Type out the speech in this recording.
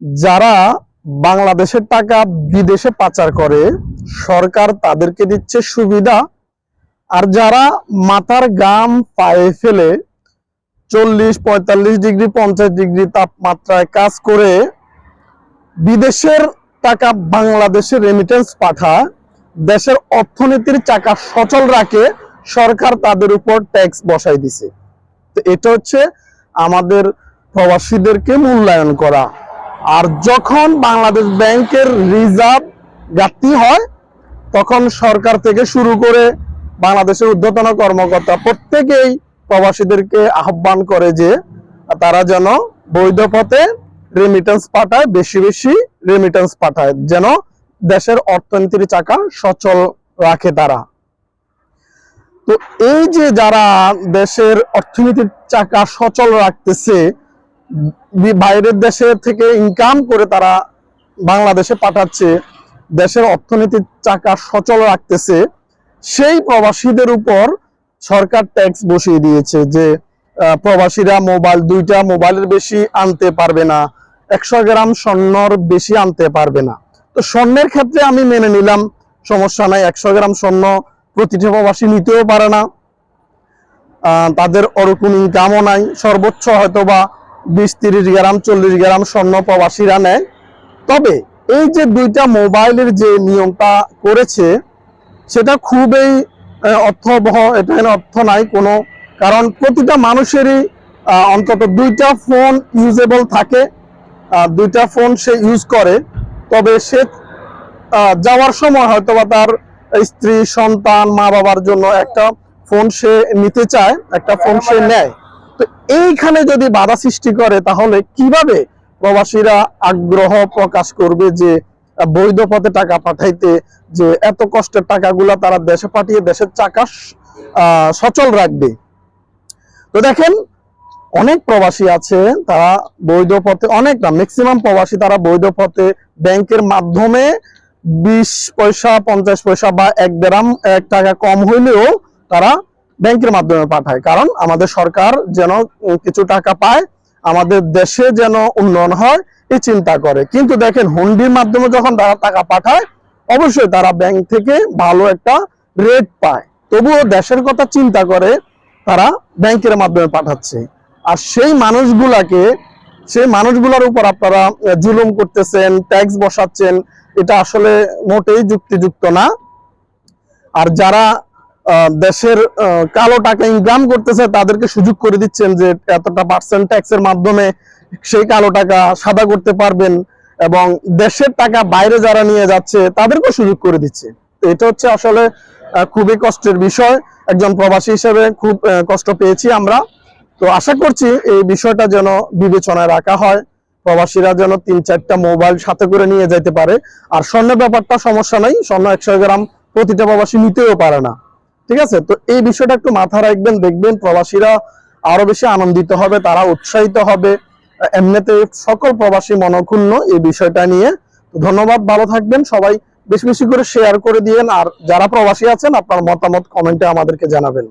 যারা বাংলাদেশের টাকা বিদেশে পাচার করে, সরকার তাদেরকে দিচ্ছে সুবিধা। আর যারা মাথার গাম পায়ে ফেলে চল্লিশ, পঁয়তাল্লিশ ডিগ্রি, পঞ্চাশ ডিগ্রি তাপমাত্রায় কাজ করে বিদেশের টাকা বাংলাদেশে রেমিটেন্স পাঠায়, দেশের অর্থনীতির চাকা সচল রাখে, সরকার তাদের উপর ট্যাক্স বসাই দিছে। তো এটা হচ্ছে আমাদের প্রবাসীদেরকে মূল্যায়ন করা। আর যখন বাংলাদেশ ব্যাংকের রিজার্ভ ঘাটতি হয়, তখন সরকার থেকে শুরু করে বাংলাদেশের ঊর্ধ্বতন কর্মকর্তা প্রত্যেকেই প্রবাসীদেরকে আহ্বান করে যে তারা যেন বৈধ পথে রেমিটেন্স পাঠায়, বেশি বেশি রেমিটেন্স পাঠায়, যেন দেশের অর্থনীতির চাকা সচল রাখে তারা। তো এই যে যারা দেশের অর্থনীতির চাকা সচল রাখতেছে বাইরের দেশে থেকে ইনকাম করে তারা বাংলাদেশে পাঠাচ্ছে, দেশের অর্থনীতির চাকা সচল রাখতেছে, সেই প্রবাসীদের উপর সরকার ট্যাক্স বসিয়ে দিয়েছে যে প্রবাসীরা মোবাইল দুইটা মোবাইলের বেশি আনতে পারবে না, একশো গ্রাম স্বর্ণর বেশি আনতে পারবে না। তো স্বর্ণের ক্ষেত্রে আমি মেনে নিলাম, সমস্যা নাই, একশো গ্রাম স্বর্ণ প্রতিটি প্রবাসী নিতেও পারে না। তাদের ওরকম ইনকামও নাই, সর্বোচ্চ হয়তো বা বিশ তিরিশ গ্রাম চল্লিশ গ্রাম স্বর্ণ প্রবাসীরা নেয়। তবে এই যে দুইটা মোবাইলের যে নিয়মটা করেছে সেটা খুবই অর্থবহ এটা অর্থ নাই কোনো কারণ প্রতিটা মানুষেরই অন্তত দুইটা ফোন ইউজেবল থাকে। দুইটা ফোন সে ইউজ করে। তবে সে যাওয়ার সময় হয়তো বা তার স্ত্রী সন্তান মা বাবার জন্য একটা ফোন সে নিতে চায় একটা ফোন সে নেয়। এইখানে যদি বাধা সৃষ্টি করে, তাহলে কীভাবে প্রবাসীরা আগ্রহ প্রকাশ করবে যে বৈধ পথে টাকা পাঠাইতে, যে এত কষ্টের টাকাগুলা তারা দেশে পাঠিয়ে দেশের চাকা সচল রাখবে? তো দেখেন, অনেক প্রবাসী আছে তারা বৈধ পথে, অনেক না ম্যাক্সিমাম প্রবাসী তারা বৈধ পথে ব্যাংকের মাধ্যমে বিশ পয়সা, পঞ্চাশ পয়সা বা এক গ্রাম এক টাকা কম হইলেও তারা ব্যাংকের মাধ্যমে পাঠায়। কারণ আমাদের সরকার যেন কিছু টাকা পায়, আমাদের দেশে যেন উন্নয়ন হয়, এই চিন্তা করে। কিন্তু দেখেন, হুন্ডির মাধ্যমে যখন তারা টাকা পাঠায়, অবশ্যই তারা ব্যাংক থেকে ভালো একটা রেট পায়। তবুও দেশের কথা চিন্তা করে তারা ব্যাংকের মাধ্যমে পাঠাচ্ছে। আর সেই মানুষগুলাকে, সেই মানুষগুলোর উপর আপনারা জুলুম করতেছেন, ট্যাক্স বসাচ্ছেন, এটা আসলে মোটেই যুক্তিযুক্ত না। আর যারা দেশের কালো টাকা ইনকাম করতেছে, তাদেরকে সুযোগ করে দিচ্ছেন যে এতটা পার্সেন্ট ট্যাক্সের মাধ্যমে সেই কালো টাকা সাদা করতে পারবেন এবং দেশের টাকা বাইরে যারা নিয়ে যাচ্ছে, তাদেরকেও সুযোগ করে দিচ্ছে। এটা হচ্ছে আসলে খুবই কষ্টের বিষয়। একজন প্রবাসী হিসেবে খুব কষ্ট পেয়েছি আমরা। তো আশা করছি এই বিষয়টা যেন বিবেচনায় রাখা হয়। প্রবাসীরা যেন তিন চারটা মোবাইল সাথে করে নিয়ে যেতে পারে। আর স্বর্ণের ব্যাপারটা সমস্যা নাই। স্বর্ণ একশো গ্রাম প্রতিটা প্রবাসী নিতেও পারে না। ঠিক আছে? তো এই বিষয়টা একটু মাথা রাখবেন, দেখবেন প্রবাসীরা আরও বেশি আনন্দিত হবে, তারা উৎসাহিত হবে। এমনিতে সকল প্রবাসী মনক্ষুণ্ণ এই বিষয়টা নিয়ে। ধন্যবাদ, ভালো থাকবেন সবাই। বেশি বেশি করে শেয়ার করে দিয়েন, আর যারা প্রবাসী আছেন, আপনার মতামত কমেন্টে আমাদেরকে জানাবেন।